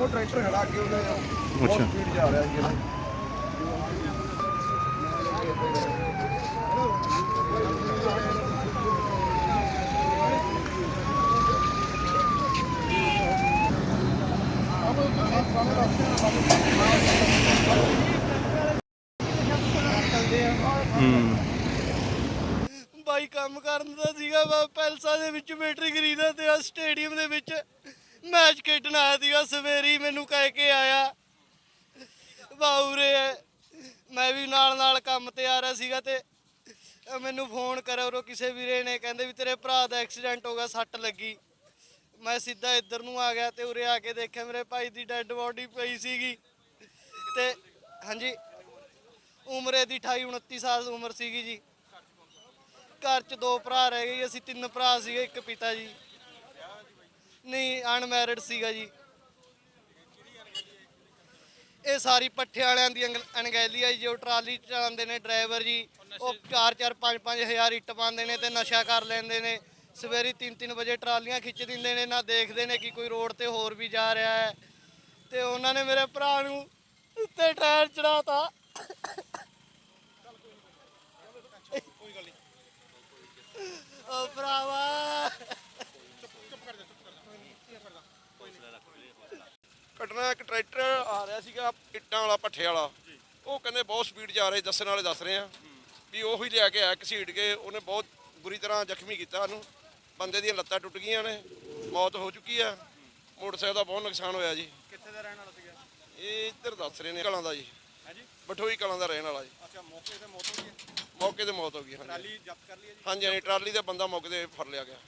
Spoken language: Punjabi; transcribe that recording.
ਉਹ ਟਰੈਕਟਰ ਖੜਾ ਕੇ ਉਹਨੇ ਬਹੁਤ ਅੱਛਾ। ਸਪੀਡ ਜਾ ਰਿਹਾ ਸੀ ਹੂੰ। ਬਾਈ ਕੰਮ ਕਰਨ ਦਾ ਸੀਗਾ ਵਾ ਪੈਲਸਾ ਦੇ ਵਿੱਚ ਬੈਟਰੀ ਖਰੀਦਾ ਤੇ ਆ ਸਟੇਡੀਅਮ ਦੇ ਵਿੱਚ ਮੈਚ ਖੇਡਣ ਆਇਆ ਸੀਗਾ, ਸਵੇਰੀ ਮੈਨੂੰ ਕਹਿ ਕੇ ਆਇਆ। ਬਾਉਰੇ ਮੈਂ ਵੀ ਨਾਲ ਨਾਲ ਕੰਮ ਤੇ ਆ ਰਿਹਾ ਸੀਗਾ ਤੇ ਮੈਨੂੰ ਫੋਨ ਕਰਿਆ ਉਰੋਂ ਕਿਸੇ ਵੀਰੇ ਨੇ, ਕਹਿੰਦੇ ਵੀ ਤੇਰੇ ਭਰਾ ਦਾ ਐਕਸੀਡੈਂਟ ਹੋ ਗਿਆ, ਸੱਟ ਲੱਗੀ। ਮੈਂ ਸਿੱਧਾ ਇੱਧਰ ਨੂੰ ਆ ਗਿਆ ਤੇ ਉਰੇ ਆ ਕੇ ਦੇਖਿਆ ਮੇਰੇ ਭਾਈ ਦੀ ਡੈੱਡ ਬੋਡੀ ਪਈ ਸੀਗੀ। ਤੇ ਹਾਂਜੀ, ਉਮਰੇ ਦੀ 28 29 ਸਾਲ ਉਮਰ ਸੀਗੀ ਜੀ। ਘਰ ਚ ਦੋ ਭਰਾ ਰਹਿ ਗਏ ਅਸੀਂ ਤਿੰਨ ਭਰਾ ਸੀਗੇ, ਇੱਕ ਪਿਤਾ ਜੀ। ਨਹੀਂ ਅਨਮੈਰਿਡ ਸੀਗਾ ਜੀ। ਇਹ ਸਾਰੀ ਪੱਠੇ ਵਾਲਿਆਂ ਦੀ ਅੰਗ- ਅਣਗਹਿਲੀ ਆ ਜੀ, ਜੋ ਟਰਾਲੀ ਚਲਾਉਂਦੇ ਨੇ ਡਰਾਈਵਰ ਜੀ ਉਹ 4-4 5-5 ਹਜ਼ਾਰ ਇੱਟ ਪਾਉਂਦੇ ਨੇ ਤੇ ਨਸ਼ਾ ਕਰ ਲੈਂਦੇ ਨੇ। ਸਵੇਰੇ 3-3 ਵਜੇ ਟਰਾਲੀਆਂ ਖਿੱਚ ਦਿੰਦੇ ਨੇ ਨਾ ਦੇਖਦੇ ਨੇ ਕਿ ਕੋਈ ਰੋਡ ਤੇ ਹੋਰ ਵੀ ਜਾ ਰਿਹਾ ਹੈ। ਤੇ ਉਹਨਾਂ ਨੇ ਮੇਰੇ ਭਰਾ ਨੂੰ ਉੱਤੇ ਟਾਇਰ ਚੜਾਤਾ ਘਟਨਾ ਇੱਕ ਟਰੈਕਟਰ ਆ ਰਿਹਾ ਸੀਗਾ ਇੱਟਾਂ ਵਾਲਾ ਪੱਠੇ ਵਾਲਾ ਉਹ ਕਹਿੰਦੇ ਬਹੁਤ ਸਪੀਡ ਜਾ ਰਹੇ ਦੱਸਣ ਵਾਲੇ ਦੱਸ ਰਹੇ ਆ ਵੀ ਉਹੀ ਲਿਆ ਕੇ ਆਇਆ ਘਸੀਟ ਕੇ ਉਹਨੇ ਬਹੁਤ ਬੁਰੀ ਤਰ੍ਹਾਂ ਜ਼ਖਮੀ ਕੀਤਾ ਉਹਨੂੰ। ਬੰਦੇ ਦੀਆਂ ਲੱਤਾਂ ਟੁੱਟ ਗਈਆਂ ਨੇ ਮੌਤ ਹੋ ਚੁੱਕੀ ਆ। ਮੋਟਰਸਾਈਕਲ ਦਾ ਬਹੁਤ ਨੁਕਸਾਨ ਹੋਇਆ ਜੀ। ਕਿੱਥੇ ਦਾ ਰਹਿਣ ਵਾਲਾ ਸੀਗਾ? ਇਹ ਇੱਧਰ ਦੱਸ ਰਹੇ ਨੇ ਕਲਾਂ ਦਾ ਜੀ। ਹਾਂਜੀ। ਬਠੋਈ ਕਲਾਂ ਦਾ ਰਹਿਣ ਵਾਲਾ ਜੀ। ਅੱਛਾ ਮੌਕੇ ਤੇ ਮੌਤ ਹੋ ਗਈ ਹੈ। ਮੌਕੇ ਤੇ ਮੌਤ ਹੋ ਗਈ ਹਾਂਜੀ। ਟਰਾਲੀ ਜ਼ਬਤ ਕਰ ਲਈ ਹੈ ਜੀ? ਹਾਂਜੀ ਹਾਂਜੀ ਟਰਾਲੀ ਦਾ ਬੰਦਾ ਮੌਕੇ ਤੇ ਫੜ ਲਿਆ ਗਿਆ।